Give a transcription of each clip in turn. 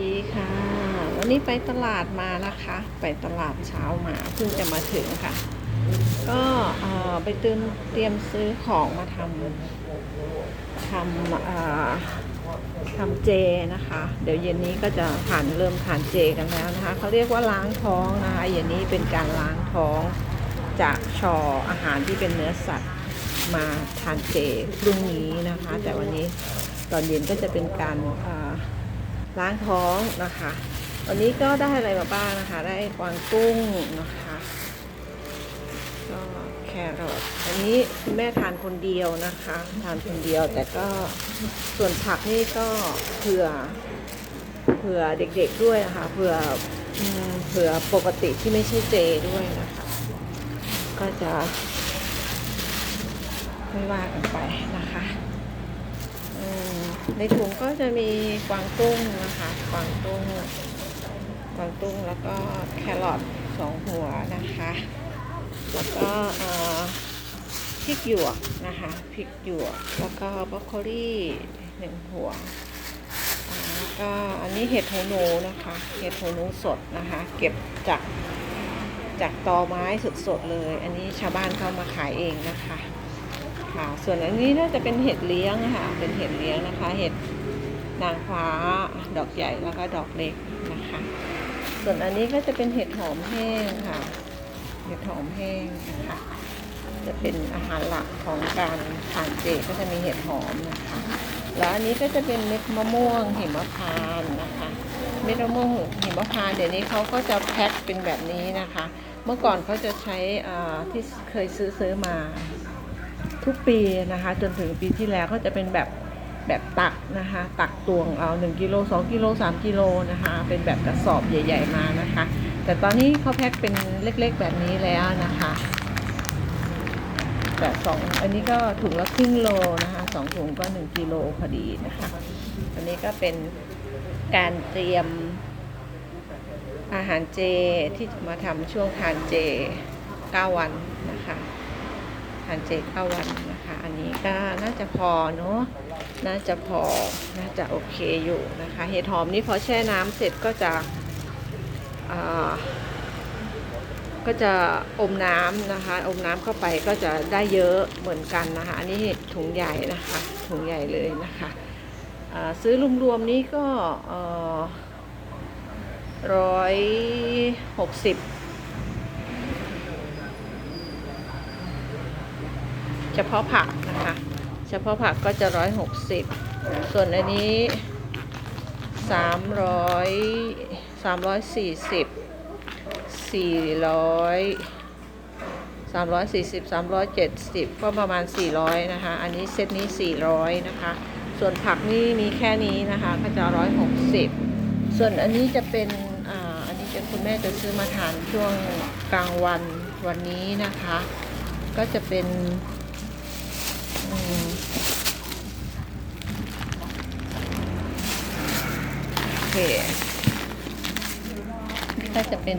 ดีค่ะ วันนี้ไปตลาดมานะคะ ไปตลาดเช้ามาเพิ่งจะมาถึงค่ะ ก็ไปเตรียมเตรียมซื้อของมาทำทำทำเจนะคะ เดี๋ยวเย็นนี้ก็จะทานเริ่มทานเจกันแล้วนะคะเขาเรียกว่าล้างท้องนะคะเย็นนี้เป็นการล้างท้องจากชออาหารที่เป็นเนื้อสัตว์มาทานเจพรุ่งนี้นะคะ แต่วันนี้ตอนเย็นก็จะเป็นการ ล้างท้องนะคะ วันนี้ก็ได้อะไรมาบ้างนะคะ ได้กวางตุ้งนะคะก็แครอทอันนี้คุณแม่ทานคนเดียวนะคะ ทานคนเดียวแต่ก็ส่วนผักนี่ก็เผื่อเผื่อเด็กๆด้วยนะคะเผื่อเผื่อปกติที่ไม่ใช่เจด้วยนะคะ ก็จะไม่ว่ากันไปนะคะ ในถุงก็จะมีกวางตุ้งนะคะกวางตุ้งกวางตุ้งแล้วก็แครอทสองหัวนะคะ แล้วก็พริกหยวกนะคะพริกหยวกแล้วก็บรอกโคลี่หนึ่งหัวแล้วก็อันนี้เห็ดหูหนูนะคะเห็ดหูหนูสดนะคะ เก็บจากจากตอไม้สดๆเลย อันนี้ชาวบ้านเขามาขายเองนะคะ ค่ะ ส่วนอันนี้น่าจะเป็นเห็ดเลี้ยงค่ะ เป็นเห็ดเลี้ยงนะคะ เห็ดนางฟ้า ดอกใหญ่แล้วก็ดอกเล็กนะคะ ส่วนอันนี้ก็จะเป็นเห็ดหอมแห้งค่ะ เห็ดหอมแห้งนะคะจะเป็นอาหารหลักของการทานเจก็จะมีเห็ดหอมนะคะ แล้วอันนี้ก็จะเป็นเม็ดมะม่วงหิมพานต์นะคะ เม็ดมะม่วงหิมพานต์เดี๋ยวนี้เขาก็จะแพ็คเป็นแบบนี้นะคะ เมื่อก่อนเขาจะใช้ที่เคยซื้อซื้อมา ทุกปีนะคะจนถึงปีที่แล้วก็จะเป็นแบบแบบตักนะคะตักตวงเอา1กิโล2กิโล3กิโลนะคะเป็นแบบกระสอบใหญ่ ๆมานะคะ แต่ตอนนี้เขาแพ็คเป็นเล็กๆแบบนี้แล้วนะคะแต่สองอันนี้ก็ถุงละครึ่งโลนะคะสองถุงก็1กิโลพอดีนะคะอันนี้ก็เป็นการเตรียมอาหารเจที่มาทำช่วงทานเจ 9 วันนะคะ ทานเจเข้าวันนะคะ อันนี้ก็น่าจะพอเนาะน่าจะพอน่าจะโอเคอยู่นะคะ เห็ดหอมนี่พอแช่น้ำเสร็จก็จะก็จะอมน้ำนะคะ อมน้ำเข้าไปก็จะได้เยอะเหมือนกันนะคะ อันนี้ถุงใหญ่นะคะ ถุงใหญ่เลยนะคะซื้อรวมๆนี้ก็ร้อยหกสิบ เฉพาะผักนะคะ เฉพาะผักก็จะร้อยหกสิบส่วนอันนี้สามร้อยสามร้อยสี่สิบสี่ร้อยสามร้อยสี่สิบสามร้อยเจ็ดสิบก็ประมาณสี่ร้อยนะคะ อันนี้เซตนี้สี่ร้อยนะคะ ส่วนผักนี่มีแค่นี้นะคะก็จะร้อยหกสิบส่วนอันนี้จะเป็นอ่าอันนี้จะคุณแม่จะซื้อมาทานช่วงกลางวันวันนี้นะคะ ก็จะเป็น โอเคนี่ก็จะเป็น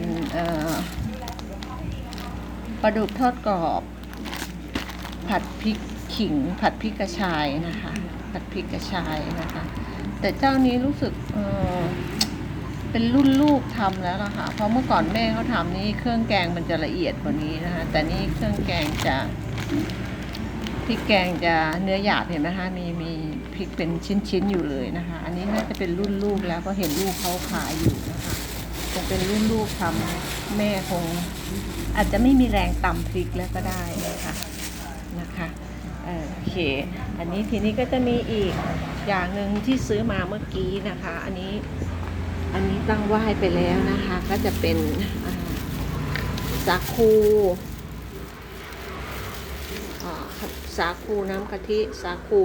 ปลาดุกทอดกรอบ ผัดพริกขิง ผัดพริกกระชายนะคะ ผัดพริกกระชายนะคะ แต่เจ้านี้รู้สึกเเป็นรุ่นลูกทำแล้วล่ะค่ะ เพราะเมื่อก่อนแม่เขาทำนี่เครื่องแกงมันจะละเอียดกว่านี้นะคะ แต่นี่เครื่องแกงจะ พริกแกงจะเนื้อหยาบเห็นไหมคะมีมีพริกเป็นชิ้นๆอยู่เลยนะคะ อันนี้น่าจะเป็นรุ่นลูกแล้วก็เห็นลูกเขาขายอยู่นะคะคงเป็นรุ่นลูกทำแม่คง อาจจะไม่มีแรงตำพริกแล้วก็ได้นะคะนะคะโอเค อันนี้ทีนี้ก็จะมีอีกอย่างหนึ่งที่ซื้อมาเมื่อกี้นะคะ อันนี้อันนี้ตั้งไหว้ไปแล้วนะคะ ก็จะเป็นสาคู สาคูน้ำกะทิสาคู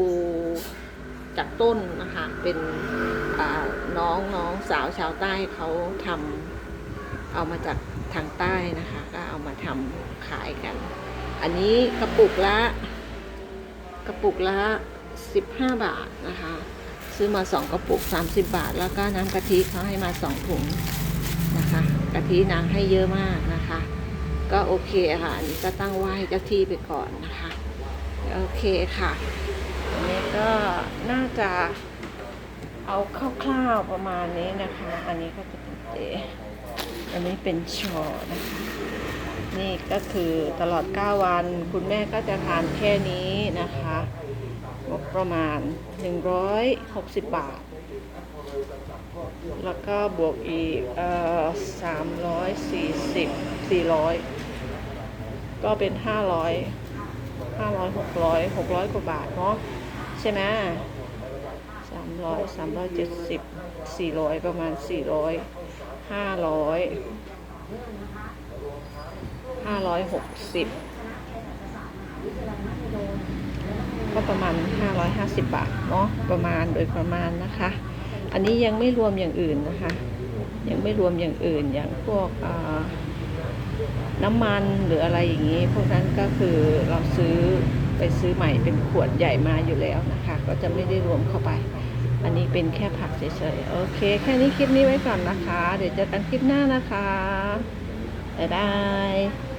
จากต้นนะคะเป็นน้องน้องสาวชาวใต้เขาทำเอามาจากทางใต้นะคะ ก็เอามาทำขายกัน อันนี้กระปุกละ กระปุกละ 15 บาทนะคะ ซื้อมา 2 กระปุก 30 บาท แล้วก็น้ำกะทิเขาให้มา 2 ถุงนะคะ กะทินางให้เยอะมากนะคะ ก็โอเคค่ะ อันนี้ก็ตั้งไหว้เจ้าที่ไปก่อนนะคะ โอเคค่ะอันนี้ก็น่าจะเอาคร่าวๆประมาณนี้นะคะ อันนี้ก็จะเป็นเจอันนี้เป็นชอนะคะนี่ก็คือตลอด 9 วัน คุณแม่ก็จะทานแค่นี้นะคะงบประมาณ 160 บาท แล้วก็บวกอีกเอ่อ340 400 ก็เป็น 500 500 600 600กร้อยกว่าบาทเนาะใช่ไหม300 370 400ประมาณ400 500ห้าร้อยหกสิบก็ประมาณห้าร้อยห้าสิบบาทเนาะประมาณโดยประมาณนะคะ อันนี้ยังไม่รวมอย่างอื่นนะคะ ยังไม่รวมอย่างอื่นอย่างพวกอ่า น้ำมันหรืออะไรอย่างนี้ พวกนั้นก็คือเราซื้อไปซื้อใหม่เป็นขวดใหญ่มาอยู่แล้วนะคะ ก็จะไม่ได้รวมเข้าไป อันนี้เป็นแค่ผักเฉยๆ โอเค แค่นี้คลิปนี้ไว้ก่อนนะคะ เดี๋ยวเจอกันคลิปหน้านะคะบ๊ายบาย